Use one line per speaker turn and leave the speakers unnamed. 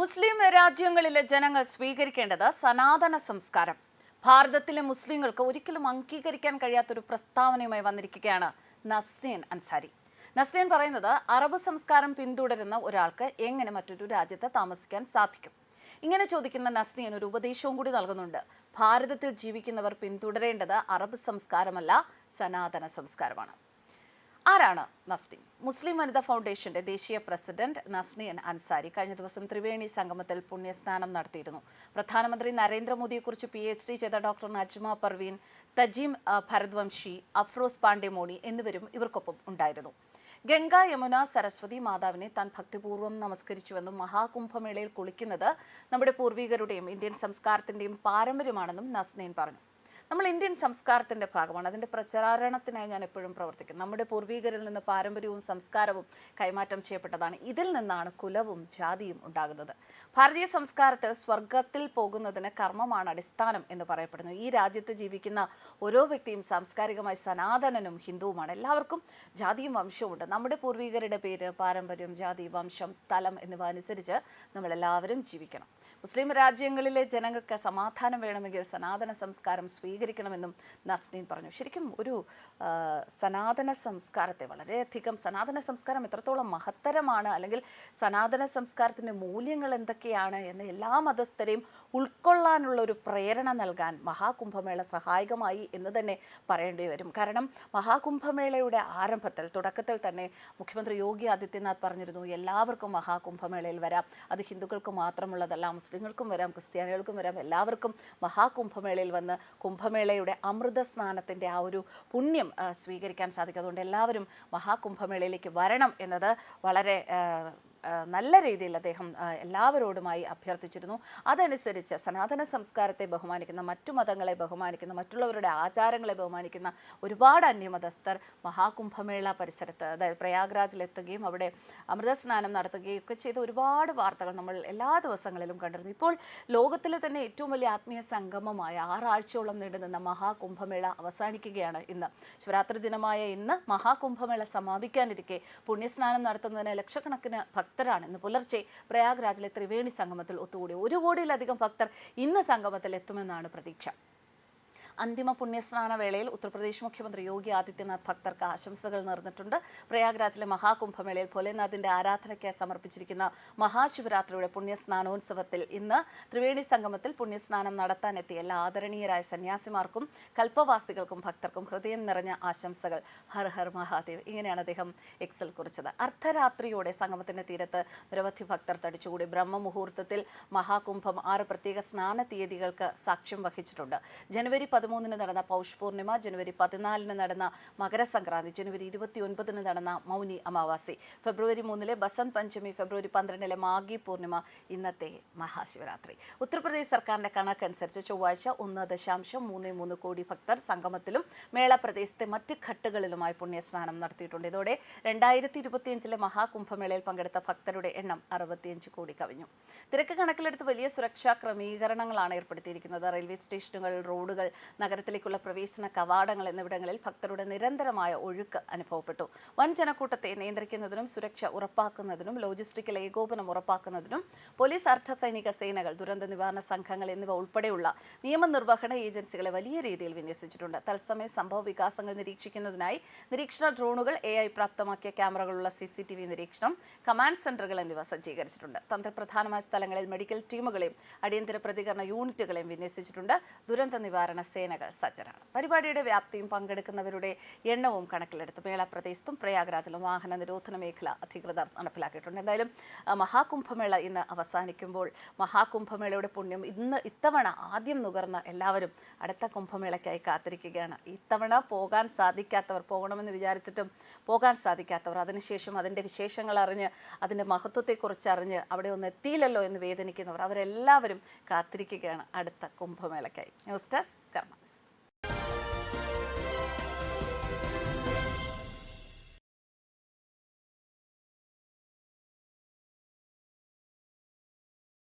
മുസ്ലിം രാജ്യങ്ങളിലെ ജനങ്ങൾ സ്വീകരിക്കേണ്ടത് സനാതന സംസ്കാരം. ഭാരതത്തിലെ മുസ്ലിങ്ങൾക്ക് ഒരിക്കലും അംഗീകരിക്കാൻ കഴിയാത്ത ഒരു പ്രസ്താവനയുമായി വന്നിരിക്കുകയാണ് നസ്രീൻ അൻസാരി. നസ്രീൻ പറയുന്നത് അറബ് സംസ്കാരം പിന്തുടരുന്ന ഒരാൾക്ക് എങ്ങനെ മറ്റൊരു രാജ്യത്ത് താമസിക്കാൻ സാധിക്കും? ഇങ്ങനെ ചോദിക്കുന്ന നസ്രീൻ ഒരു ഉപദേശവും കൂടി നൽകുന്നുണ്ട്. ഭാരതത്തിൽ ജീവിക്കുന്നവർ പിന്തുടരേണ്ടത് അറബ് സംസ്കാരമല്ല സനാതന സംസ്കാരമാണ്. ആരാണ് നസ്നി മുസ്ലിം വനിതാ ഫൗണ്ടേഷന്റെ ദേശീയ പ്രസിഡന്റ് നസ്നിയൻ അൻസാരി കഴിഞ്ഞ ദിവസം ത്രിവേണി സംഗമത്തിൽ പുണ്യസ്നാനം നടത്തിയിരുന്നു. പ്രധാനമന്ത്രി നരേന്ദ്രമോദിയെക്കുറിച്ച് പി എച്ച് ഡി ചെയ്ത ഡോക്ടർ നജ്മ പർവീൻ തജീം ഭരദ്വംശി അഫ്രോസ് പാണ്ഡ്യമോണി എന്നിവരും ഇവർക്കൊപ്പം ഉണ്ടായിരുന്നു. ഗംഗ യമുന സരസ്വതി മാതാവിനെ താൻ ഭക്തിപൂർവം നമസ്കരിച്ചുവെന്നും മഹാകുംഭമേളയിൽ കുളിക്കുന്നത് നമ്മുടെ പൂർവികരുടെയും ഇന്ത്യൻ സംസ്കാരത്തിന്റെയും പാരമ്പര്യമാണെന്നും നസ്നീൻ പറഞ്ഞു. നമ്മൾ ഇന്ത്യൻ സംസ്കാരത്തിന്റെ ഭാഗമാണ്. അതിന്റെ പ്രചാരണത്തിനായി ഞാൻ എപ്പോഴും പ്രവർത്തിക്കും. നമ്മുടെ പൂർവീകരിൽ നിന്ന് പാരമ്പര്യവും സംസ്കാരവും കൈമാറ്റം ചെയ്യപ്പെട്ടതാണ്. ഇതിൽ നിന്നാണ് കുലവും ജാതിയും ഉണ്ടാകുന്നത്. ഭാരതീയ സംസ്കാരത്തിൽ സ്വർഗത്തിൽ പോകുന്നതിന് കർമ്മമാണ് അടിസ്ഥാനം എന്ന് പറയപ്പെടുന്നു. ഈ രാജ്യത്ത് ജീവിക്കുന്ന ഓരോ വ്യക്തിയും സാംസ്കാരികമായി സനാതനനും ഹിന്ദുവുമാണ്. എല്ലാവർക്കും ജാതിയും വംശവും ഉണ്ട്. നമ്മുടെ പൂർവീകരുടെ പേര് പാരമ്പര്യം ജാതി വംശം സ്ഥലം എന്നിവ അനുസരിച്ച് നമ്മളെല്ലാവരും ജീവിക്കണം. മുസ്ലിം രാജ്യങ്ങളിലെ ജനങ്ങൾക്ക് സമാധാനം വേണമെങ്കിൽ സനാതന സംസ്കാരം സ്വീകരിക്കണമെന്നും നസ്നീൻ പറഞ്ഞു. ശരിക്കും ഒരു സനാതന സംസ്കാരത്തെ വളരെയധികം സനാതന സംസ്കാരം എത്രത്തോളം മഹത്തരമാണ് അല്ലെങ്കിൽ സനാതന സംസ്കാരത്തിന്റെ മൂല്യങ്ങൾ എന്തൊക്കെയാണ് എന്ന് എല്ലാ മതസ്ഥരെയും ഉൾക്കൊള്ളാനുള്ള ഒരു പ്രേരണ നൽകാൻ മഹാകുംഭമേള സഹായകമായി എന്ന് തന്നെ പറയേണ്ടി വരും. കാരണം മഹാകുംഭമേളയുടെ ആരംഭത്തിൽ തുടക്കത്തിൽ തന്നെ മുഖ്യമന്ത്രി യോഗി ആദിത്യനാഥ് പറഞ്ഞിരുന്നു എല്ലാവർക്കും മഹാകുംഭമേളയിൽ വരാം. അത് ഹിന്ദുക്കൾക്ക് മാത്രമുള്ളതല്ല മുസ്ലിങ്ങൾക്കും വരാം ക്രിസ്ത്യാനികൾക്കും വരാം. എല്ലാവർക്കും മഹാകുംഭമേളയിൽ വന്ന് കുംഭമേളയുടെ അമൃത സ്നാനത്തിന്റെ ആ ഒരു പുണ്യം സ്വീകരിക്കാൻ സാധിക്കും. അതുകൊണ്ട് എല്ലാവരും മഹാകുംഭമേളയിലേക്ക് വരണം എന്നത് വളരെ നല്ല രീതിയിൽ അദ്ദേഹം എല്ലാവരോടുമായി അഭ്യർത്ഥിച്ചിരുന്നു. അതനുസരിച്ച് സനാതന സംസ്കാരത്തെ ബഹുമാനിക്കുന്ന മറ്റു മതങ്ങളെ ബഹുമാനിക്കുന്ന മറ്റുള്ളവരുടെ ആചാരങ്ങളെ ബഹുമാനിക്കുന്ന ഒരുപാട് അന്യമതസ്ഥർ മഹാകുംഭമേള പരിസരത്ത് അതായത് പ്രയാഗ്രാജിലെത്തുകയും അവിടെ അമൃതസ്നാനം നടത്തുകയും ഒക്കെ ചെയ്ത ഒരുപാട് വാർത്തകൾ നമ്മൾ എല്ലാ ദിവസങ്ങളിലും കണ്ടിരുന്നു. ഇപ്പോൾ ലോകത്തിലെ തന്നെ ഏറ്റവും വലിയ ആത്മീയ സംഗമമായ ആറാഴ്ചയോളം നീണ്ടുനിന്ന മഹാകുംഭമേള അവസാനിക്കുകയാണ് ഇന്ന്. ശിവരാത്രി ദിനമായ ഇന്ന് മഹാകുംഭമേള സമാപിക്കാനിരിക്കെ. പുണ്യസ്നാനം നടത്തുന്നതിന് ലക്ഷക്കണക്കിന് ഭക്തരാണ് ഇന്ന് പുലർച്ചെ പ്രയാഗ്രാജിലെ ത്രിവേണി സംഗമത്തിൽ ഒത്തുകൂടി. ഒരു കോടിയിലധികം ഭക്തർ ഇന്ന് സംഗമത്തിൽ എത്തുമെന്നാണ് പ്രതീക്ഷ. അന്തിമ പുണ്യസ്നാന വേളയിൽ ഉത്തർപ്രദേശ് മുഖ്യമന്ത്രി യോഗി ആദിത്യനാഥ് ഭക്തർക്ക് ആശംസകൾ നേർന്നിട്ടുണ്ട്. പ്രയാഗ്രാജിലെ മഹാകുംഭമേളയിൽ ഭോലേനാഥിന്റെ ആരാധനയ്ക്കായി സമർപ്പിച്ചിരിക്കുന്ന മഹാശിവരാത്രിയുടെ പുണ്യസ്നാനോത്സവത്തിൽ ഇന്ന് ത്രിവേണി സംഗമത്തിൽ പുണ്യസ്നാനം നടത്താനെത്തിയ എല്ലാ ആദരണീയരായ സന്യാസിമാർക്കും കൽപ്പവാസികൾക്കും ഭക്തർക്കും ഹൃദയം നിറഞ്ഞ ആശംസകൾ. ഹർ ഹർ മഹാദേവ്. ഇങ്ങനെയാണ് അദ്ദേഹം എക്സൽ കുറിച്ചത്. അർദ്ധരാത്രിയോടെ സംഗമത്തിന്റെ തീരത്ത് നിരവധി ഭക്തർ തടിച്ചുകൂടി ബ്രഹ്മമുഹൂർത്തത്തിൽ മഹാകുംഭം ആറ് പ്രത്യേക സ്നാന തീയതികൾക്ക് സാക്ഷ്യം വഹിച്ചിട്ടുണ്ട്. ജനുവരി പതിമൂന്നിന് നടന്ന പൗഷ് പൂർണിമ ജനുവരി പതിനാലിന് നടന്ന മകരസംക്രാന്തി ജനുവരി ഇരുപത്തി ഒൻപതിന് നടന്ന മൗനി അമാവാസി. ഫെബ്രുവരി മൂന്നിലെ ബസന്ത് പഞ്ചമി ഫെബ്രുവരി പന്ത്രണ്ടിലെ മാഗി പൂർണിമ ഇന്നത്തെ മഹാശിവരാത്രി. ഉത്തർപ്രദേശ് സർക്കാരിന്റെ കണക്കനുസരിച്ച് ചൊവ്വാഴ്ച ഒന്ന് ദശാംശം മൂന്ന് മൂന്ന് കോടി ഭക്തർ സംഗമത്തിലും മേള പ്രദേശത്തെ മറ്റ് ഘട്ടുകളിലുമായി പുണ്യസ്നാനം നടത്തിയിട്ടുണ്ട്. ഇതോടെ രണ്ടായിരത്തി ഇരുപത്തിയഞ്ചിലെ മഹാകുംഭമേളയിൽ പങ്കെടുത്ത ഭക്തരുടെ എണ്ണം അറുപത്തിയഞ്ച് കോടി കവിഞ്ഞു. തിരക്ക് കണക്കിലെടുത്ത് വലിയ സുരക്ഷാ ക്രമീകരണങ്ങളാണ് ഏർപ്പെടുത്തിയിരിക്കുന്നത്. റെയിൽവേ സ്റ്റേഷനുകൾ റോഡുകൾ നഗരത്തിലേക്കുള്ള പ്രവേശന കവാടങ്ങൾ എന്നിവിടങ്ങളിൽ ഭക്തരുടെ നിരന്തരമായ ഒഴുക്ക് അനുഭവപ്പെട്ടു. വൻ ജനക്കൂട്ടത്തെ നിയന്ത്രിക്കുന്നതിനും സുരക്ഷ ഉറപ്പാക്കുന്നതിനും ലോജിസ്റ്റിക്കൽ ഏകോപനം ഉറപ്പാക്കുന്നതിനും പോലീസ് അർദ്ധസൈനിക സേനകൾ ദുരന്ത നിവാരണ സംഘങ്ങൾ എന്നിവ ഉൾപ്പെടെയുള്ള നിയമനിർവഹണ ഏജൻസികളെ വലിയ രീതിയിൽ വിന്യസിച്ചിട്ടുണ്ട്. തത്സമയ സംഭവ വികാസങ്ങൾ നിരീക്ഷിക്കുന്നതിനായി നിരീക്ഷണ ഡ്രോണുകൾ എ ഐ പ്രാപ്തമാക്കിയ ക്യാമറകളുള്ള സി സി ടി വി നിരീക്ഷണം കമാൻഡ് സെന്ററുകൾ എന്നിവ സജ്ജീകരിച്ചിട്ടുണ്ട്. തന്ത്രപ്രധാനമായ സ്ഥലങ്ങളിൽ മെഡിക്കൽ ടീമുകളെയും അടിയന്തര പ്രതികരണ യൂണിറ്റുകളെയും വിന്യസിച്ചിട്ടുണ്ട്. ദുരന്ത നിവാരണ സേനകൾ സജ്ജരാണ്. പരിപാടിയുടെ വ്യാപ്തിയും പങ്കെടുക്കുന്നവരുടെ എണ്ണവും കണക്കിലെടുത്ത് മേള പ്രദേശത്തും പ്രയാഗ്രാജിലും വാഹന നിരോധന മേഖല അധികൃതർ നടപ്പിലാക്കിയിട്ടുണ്ട്. എന്തായാലും മഹാകുംഭമേള ഇന്ന് അവസാനിക്കുമ്പോൾ മഹാകുംഭമേളയുടെ പുണ്യം ഇന്ന് ഇത്തവണ ആദ്യം നുകർന്ന എല്ലാവരും അടുത്ത കുംഭമേളയ്ക്കായി കാത്തിരിക്കുകയാണ്. ഇത്തവണ പോകാൻ സാധിക്കാത്തവർ പോകണമെന്ന് വിചാരിച്ചിട്ടും പോകാൻ സാധിക്കാത്തവർ അതിനുശേഷം അതിന്റെ വിശേഷങ്ങൾ അറിഞ്ഞ് അതിന്റെ മഹത്വത്തെക്കുറിച്ച് അറിഞ്ഞ് അവിടെ ഒന്ന് എത്തിയില്ലല്ലോ എന്ന് വേദനിക്കുന്നവർ അവരെല്ലാവരും കാത്തിരിക്കുകയാണ് അടുത്ത കുംഭമേളയ്ക്കായി. News desk más.